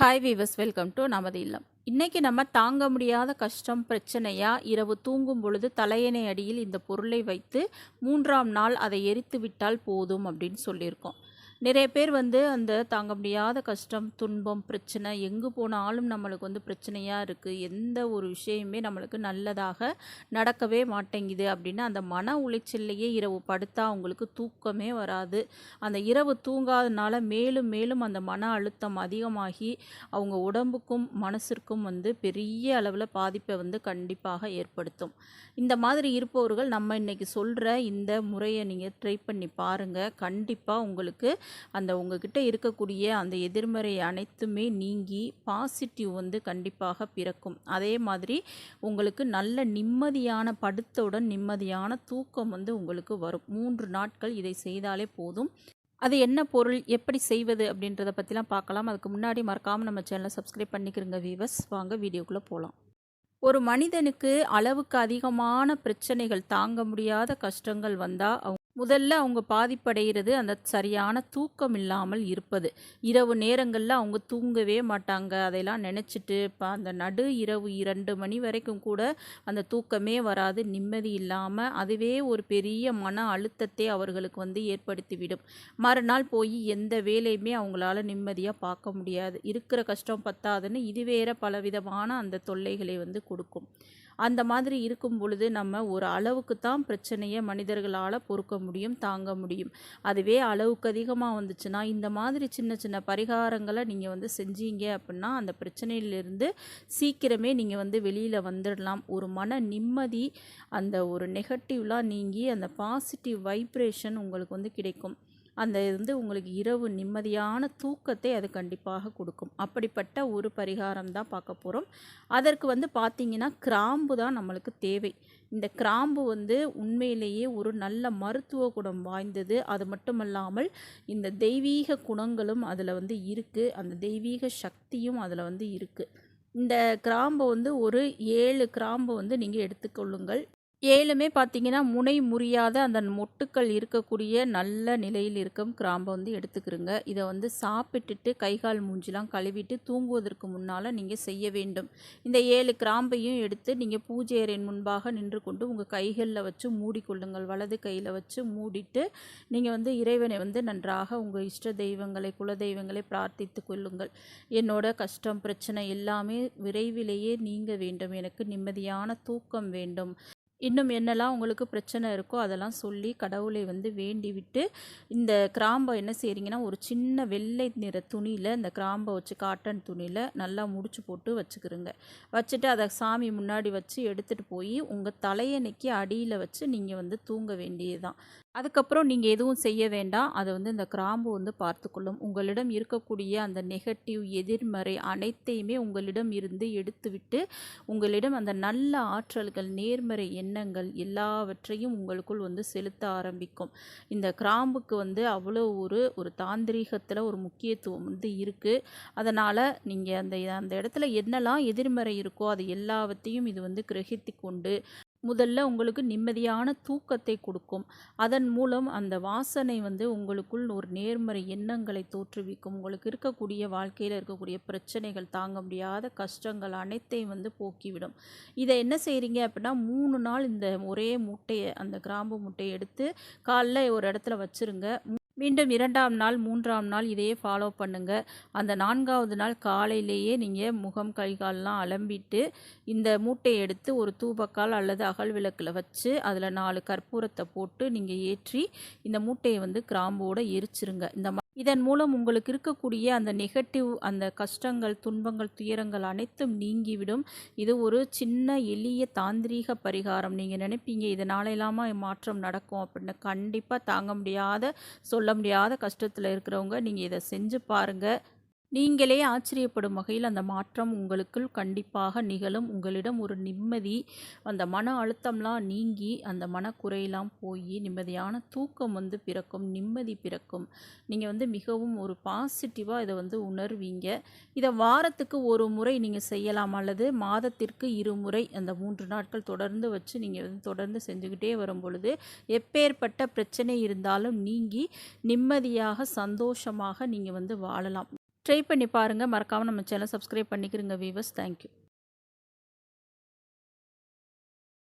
Hi viewers welcome to நமது இல்லம். இன்னைக்கு நம்ம தாங்க முடியாத கஷ்டம் பிரச்சனையாக இரவு தூங்கும் பொழுது தலையணை அடியில் இந்த பொருளை வைத்து மூன்றாம் நாள் அதை எரித்து விட்டால் போதும் அப்படின்னு சொல்லியிருக்கோம். நிறைய பேர் வந்து அந்த தாங்க முடியாத கஷ்டம் துன்பம் பிரச்சனை எங்கே போனாலும் நம்மளுக்கு வந்து பிரச்சனையாக இருக்குது எந்த ஒரு விஷயமே நம்மளுக்கு நல்லதாக நடக்கவே மாட்டேங்குது அப்படின்னா அந்த மன உளைச்சல்லையே இரவு படுத்தா அவங்களுக்கு தூக்கமே வராது. அந்த இரவு தூங்காதனால மேலும் மேலும் அந்த மன அழுத்தம் அதிகமாகி அவங்க உடம்புக்கும் மனசிற்கும் வந்து பெரிய அளவில் பாதிப்பை வந்து கண்டிப்பாக ஏற்படுத்தும். இந்த மாதிரி இருப்பவர்கள் நம்ம இன்றைக்கி சொல்கிற இந்த முறையை நீங்கள் ட்ரை பண்ணி பாருங்கள் கண்டிப்பாக உங்களுக்கு அந்த உங்ககிட்ட இருக்கக்கூடிய அந்த எதிர்மறை அனைத்துமே நீங்கி பாசிட்டிவ் வந்து கண்டிப்பாக பிறக்கும். அதே மாதிரி உங்களுக்கு நல்ல நிம்மதியான படுத்தவுடன் நிம்மதியான தூக்கம் வந்து உங்களுக்கு வரும். மூன்று நாட்கள் இதை செய்தாலே போதும். அது என்ன பொருள் எப்படி செய்வது அப்படின்றத பற்றிலாம் பார்க்கலாம். அதுக்கு முன்னாடி மறக்காமல் நம்ம சேனலை சப்ஸ்கிரைப் பண்ணிக்கிறங்க வீவர்ஸ் வாங்க வீடியோக்குள்ளே போகலாம் ஒரு மனிதனுக்கு அளவுக்கு அதிகமான பிரச்சனைகள் தாங்க முடியாத கஷ்டங்கள் வந்தால் அவங்க முதல்ல அவங்க பாதிப்படைகிறது அந்த சரியான தூக்கம் இல்லாமல் இருப்பது. இரவு நேரங்களில் அவங்க தூங்கவே மாட்டாங்க. அதையெல்லாம் நினச்சிட்டு இப்போ அந்த நடு இரவு இரண்டு மணி வரைக்கும் கூட அந்த தூக்கமே வராது. நிம்மதி இல்லாமல் அதுவே ஒரு பெரிய மன அழுத்தத்தை அவர்களுக்கு வந்து ஏற்படுத்திவிடும். மறுநாள் போய் எந்த வேலையுமே அவங்களால நிம்மதியாக பார்க்க முடியாது. இருக்கிற கஷ்டம் பத்தாதுன்னு இது வேற பலவிதமான அந்த தொல்லைகளை வந்து கொடுக்கும். அந்த மாதிரி இருக்கும் பொழுது நம்ம ஒரு அளவுக்கு தான் பிரச்சனையை மனிதர்களால் பொறுக்க முடியும் தாங்க முடியும். அதுவே அளவுக்கு அதிகமாக வந்துச்சுன்னா இந்த மாதிரி சின்ன சின்ன பரிகாரங்களை நீங்கள் வந்து செஞ்சீங்க அப்படின்னா அந்த பிரச்சனையிலிருந்து சீக்கிரமே நீங்கள் வந்து வெளியில் வந்துடலாம். ஒரு மன நிம்மதி அந்த ஒரு நெகட்டிவ்லாம் நீங்கி அந்த பாசிட்டிவ் வைப்ரேஷன் உங்களுக்கு வந்து கிடைக்கும். அந்த இது வந்து உங்களுக்கு இரவு நிம்மதியான தூக்கத்தை அது கண்டிப்பாக கொடுக்கும். அப்படிப்பட்ட ஒரு பரிகாரம் தான் பார்க்க போகிறோம் அதற்கு வந்து பார்த்திங்கன்னா கிராம்பு தான் நம்மளுக்கு தேவை. இந்த கிராம்பு வந்து உண்மையிலேயே ஒரு நல்ல மருத்துவ குணம் வாய்ந்தது. அது மட்டுமல்லாமல் இந்த தெய்வீக குணங்களும் அதில் வந்து இருக்குது அந்த தெய்வீக சக்தியும் அதில் வந்து இருக்குது இந்த கிராம்பு வந்து ஒரு ஏழு கிராம்பு வந்து நீங்கள் எடுத்துக்கொள்ளுங்கள். ஏழுமே பார்த்தீங்கன்னா முனை முறியாத அந்த மொட்டுக்கள் இருக்கக்கூடிய நல்ல நிலையில் இருக்கும் கிராம்பை வந்து எடுத்துக்கிறோங்க இதை வந்து சாப்பிட்டுட்டு கை கால் மூஞ்சிலாம் கழுவிட்டு தூங்குவதற்கு முன்னால் நீங்கள் செய்ய வேண்டும். இந்த ஏழு கிராம்பையும் எடுத்து நீங்கள் பூஜை அறையின் முன்பாக நின்று கொண்டு உங்கள் கைகளில் வச்சு மூடிக்கொள்ளுங்கள் வலது கையில் வச்சு மூடிட்டு நீங்கள் வந்து இறைவனை வந்து நன்றாக உங்கள் இஷ்ட தெய்வங்களை குல தெய்வங்களை பிரார்த்தித்து கொள்ளுங்கள். என்னோட கஷ்டம் பிரச்சனை எல்லாமே விரைவிலேயே நீங்க வேண்டும். எனக்கு நிம்மதியான தூக்கம் வேண்டும். இன்னும் என்னெல்லாம் உங்களுக்கு பிரச்சனை இருக்கோ அதெல்லாம் சொல்லி கடவுளை வந்து வேண்டி விட்டு இந்த கிராம்பை என்ன செய்கிறீங்கன்னா ஒரு சின்ன வெள்ளை நிற துணியில் இந்த கிராம்பை வச்சு காட்டன் துணியில் நல்லா முடிச்சு போட்டு வச்சுக்கிறோங்க வச்சுட்டு அதை சாமி முன்னாடி வச்சு எடுத்துகிட்டு போய் உங்கள் தலையணைக்கு அடியில் வச்சு நீங்கள் வந்து தூங்க வேண்டியது தான் அதுக்கப்புறம் நீங்கள் எதுவும் செய்ய வேண்டாம். அதை வந்து இந்த கிராம்பு வந்து பார்த்துக்கொள்ளும். உங்களிடம் இருக்கக்கூடிய அந்த நெகட்டிவ் எதிர்மறை அனைத்தையுமே உங்களிடம் இருந்து எடுத்துவிட்டு உங்களிடம் அந்த நல்ல ஆற்றல்கள் நேர்மறை எண்ணங்கள் எல்லாவற்றையும் உங்களுக்குள் வந்து செலுத்த ஆரம்பிக்கும். இந்த கிராம்புக்கு வந்து அவ்வளோ ஒரு ஒரு தாந்திரீகத்தில் ஒரு முக்கியத்துவம் வந்து இருக்குது அதனால் நீங்கள் அந்த அந்த இடத்துல என்னெல்லாம் எதிர்மறை இருக்கோ அது எல்லாவற்றையும் இது வந்து கிரகித்து கொண்டு முதல்ல உங்களுக்கு நிம்மதியான தூக்கத்தை கொடுக்கும். அதன் மூலம் அந்த வாசனை வந்து உங்களுக்குள் ஒரு நேர்மறை எண்ணங்களை தோற்றுவிக்கும். உங்களுக்கு இருக்கக்கூடிய வாழ்க்கையில் இருக்கக்கூடிய பிரச்சனைகள் தாங்க முடியாத கஷ்டங்கள் அனைத்தையும் வந்து போக்கிவிடும். இதை என்ன செய்கிறீங்க அப்படின்னா மூணு நாள் இந்த ஒரே முட்டையை அந்த கிராம்பு முட்டையை எடுத்து காலைல ஒரு இடத்துல வச்சுருங்க. மீண்டும் இரண்டாம் நாள் மூன்றாம் நாள் இதையே ஃபாலோ பண்ணுங்கள் அந்த நான்காவது நாள் காலையிலேயே நீங்கள் முகம் கை கால்லாம் அலம்பிட்டு இந்த மூட்டையை எடுத்து ஒரு தூபக்கால் அல்லது அகல் விளக்கில் வச்சு அதில் நாலு கற்பூரத்தை போட்டு நீங்கள் ஏற்றி இந்த மூட்டையை வந்து கிராம்போடு எரிச்சிருங்க. இந்த இதன் மூலம் உங்களுக்கு இருக்கக்கூடிய அந்த நெகட்டிவ் அந்த கஷ்டங்கள் துன்பங்கள் துயரங்கள் அனைத்தும் நீங்கிவிடும். இது ஒரு சின்ன எளிய தாந்திரீக பரிகாரம். நீங்கள் நினைப்பீங்க இதனால இல்லாமல் மாற்றம் நடக்கும்? அப்படின்னு கண்டிப்பாக தாங்க முடியாத சொல்ல முடியாத கஷ்டத்தில் இருக்கிறவங்க நீங்கள் இதை செஞ்சு பாருங்கள் நீங்களே ஆச்சரியப்படும் வகையில் அந்த மாற்றம் உங்களுக்குள் கண்டிப்பாக நிகழும். உங்களிடம் ஒரு நிம்மதி அந்த மன அழுத்தம்லாம் நீங்கி அந்த மனக்குறையெல்லாம் போய் நிம்மதியான தூக்கம் வந்து பிறக்கும் நிம்மதி பிறக்கும். நீங்கள் வந்து மிகவும் ஒரு பாசிட்டிவாக இதை வந்து உணர்வீங்க. இதை வாரத்துக்கு ஒரு முறை நீங்கள் செய்யலாம் அல்லது மாதத்திற்கு இருமுறை அந்த மூன்று நாட்கள் தொடர்ந்து வச்சு நீங்கள் வந்து தொடர்ந்து செஞ்சுக்கிட்டே வரும் பொழுது எப்பேற்பட்ட பிரச்சனை இருந்தாலும் நீங்கி நிம்மதியாக சந்தோஷமாக நீங்கள் வந்து வாழலாம். ட்ரை பண்ணி பாருங்கள் மறக்காமல் நம்ம சேனல் சப்ஸ்கிரைப் பண்ணிக்கிறோங்க வீவர்ஸ் தேங்க்யூ